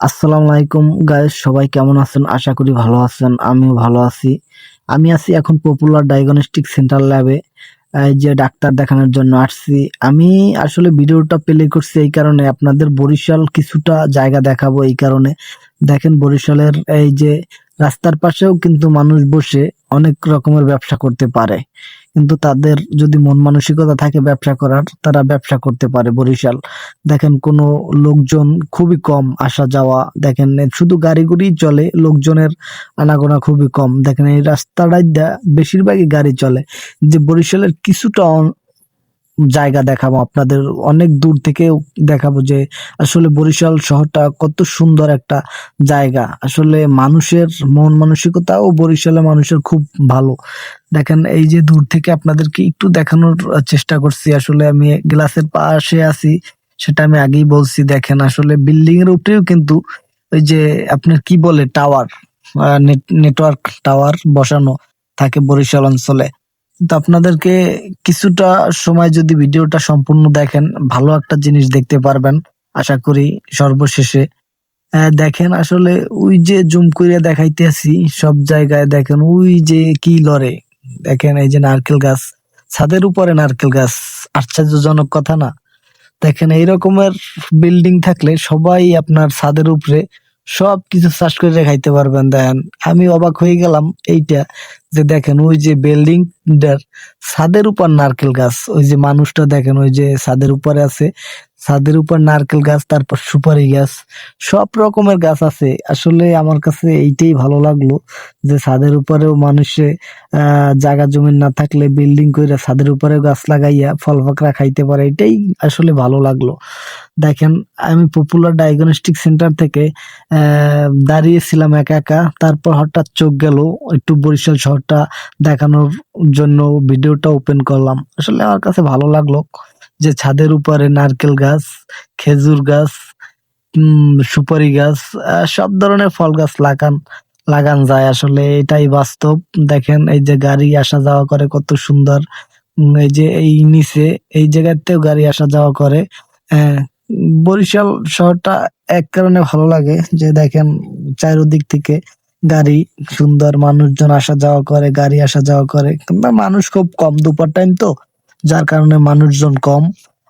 আসসালামু আলাইকুম গাইস সবাই কেমন আছেন? আশা করি ভালো আছেন, আমিও ভালো আছি। আমি আছি এখন পপুলার ডায়াগনস্টিক সেন্টার ল্যাবে যে ডাক্তার দেখানোর জন্য আসছি। আমি আসলে ভিডিওটা প্লে করছি এই কারণে, আপনাদের বরিশাল কিছুটা জায়গা দেখাবো এই কারণে। দেখেন বরিশালের এই যে রাস্তার পাশেও কিন্তু মানুষ বসে অনেক রকমের ব্যবসা করতে পারে। কিন্তু তাদের যদি মন মানসিকতা থাকে ব্যবসা করার, তারা ব্যবসা করতে পারে বরিশাল। দেখেন কোনো লোকজন খুবই কম আসা যাওয়া, দেখেন শুধু গাড়িগুড়ি চলে, লোকজনের আনাগোনা খুবই কম। দেখেন এই রাস্তাটাই বেশিরভাগই গাড়ি চলে। যে বরিশালের কিছুটা জায়গা দেখাবো, আপনাদের অনেক দূর থেকে দেখাবো যে আসলে বরিশাল শহরটা কত সুন্দর একটা জায়গা। আসলে মানুষের মন মানসিকতাও বরিশালের মানুষের খুব ভালো। দেখেন, এই যে দূর থেকে আপনাদেরকে একটু দেখানোর চেষ্টা করছি। আসলে আমি গ্লাসের পাশে আছি, সেটা আমি আগেই বলছি। দেখেন, আসলে বিল্ডিং এর উপরেও কিন্তু ওই যে আপনার কি বলে টাওয়ার নেটওয়ার্ক টাওয়ার বসানো থাকে বরিশাল অঞ্চলে। তো আপনাদেরকে কিছুটা সময় যদি ভিডিওটা সম্পূর্ণ দেখেন, ভালো একটা জিনিস দেখতে পারবেন, আশা করি সর্বশেষে। দেখেন আসলে ওই যে জুম করে দেখাইতেছি, সব জায়গায় দেখেন ওই যে কি লরে দেখেন এই যে নারকেল গাছ, ছাদের উপরে নারকেল গাছ, আশ্চর্যজনক কথা না? দেখেন এই রকমের বিল্ডিং থাকলে সবাই আপনার ছাদের উপরে সব কিছু চাষ করে খাইতে পারবেন, দেখেন। আমি অবাক হয়ে গেলাম এইটা, যে দেখেন ওই যে বিল্ডিং ছাদের উপর নারকেল গাছ, ওই যে মানুষটা দেখেন ওই যে ছাদের উপরে আছে, ছাদের উপর নারকেল গাছ, তারপর সুপারি গাছ, সব রকমের গাছ আছে। আসলে আমার কাছে এইটাই ভালো লাগল, যে ছাদের উপরেও মানুষে জায়গা জমি না থাকলে বিল্ডিং করে ছাদের উপরে গাছ লাগাইয়া ফল পাকড়া খাইতে পারে, এটাই আসলে ভালো লাগল। দেখেন, আমি পপুলার ডায়াগনস্টিক সেন্টার থেকে দাঁড়িয়েছিলাম একা একা। তারপর হঠাৎ চোখ গেল, একটু বরিশাল শহরটা দেখানোর জন্য ভিডিওটা ওপেন করলাম। আসলে আমার কাছে ভালো লাগল যে ছাদের উপরে নারকেল গাছ, খেজুর গাছ সুপারি গাছ সব ধরনের ফল গাছ লাগান লাগান যায়। আসলে এটাই বাস্তব। দেখেন, এই যে গাড়ি আসা যাওয়া করে কত সুন্দর। এই যে এই নিচে, এই জায়গাতেও গাড়ি আসা যাওয়া করে। বরিশাল শহরটা এক কারণে ভালো লাগে যে দেখেন চারিদিক থেকে গাড়ি, সুন্দর মানুষজন আসা যাওয়া করে, গাড়ি আসা যাওয়া করে। কিন্তু মানুষ খুব কম, দুপুর টাইম তো, যার কারণে মানুষজন কম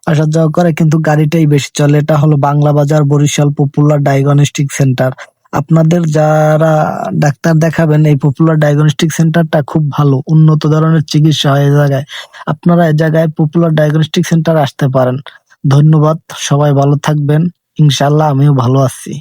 আসা যাওয়া করে, কিন্তু গাড়িটাই বেশি চলে। এটা হলো বাংলা বাজার, বরিশাল পপুলার ডায়াগনস্টিক সেন্টার আপনাদের যারা ডাক্তার দেখাবেন, এই পপুলার ডায়াগনস্টিক সেন্টারটা খুব ভালো, উন্নত ধরনের চিকিৎসা হয় এই জায়গায়। আপনারা এই জায়গায় পপুলার ডায়াগনস্টিক সেন্টার আসতে পারেন। ধন্যবাদ সবাই ভালো থাকবেন। ইনশাল্লাহ আমিও ভালো আছি।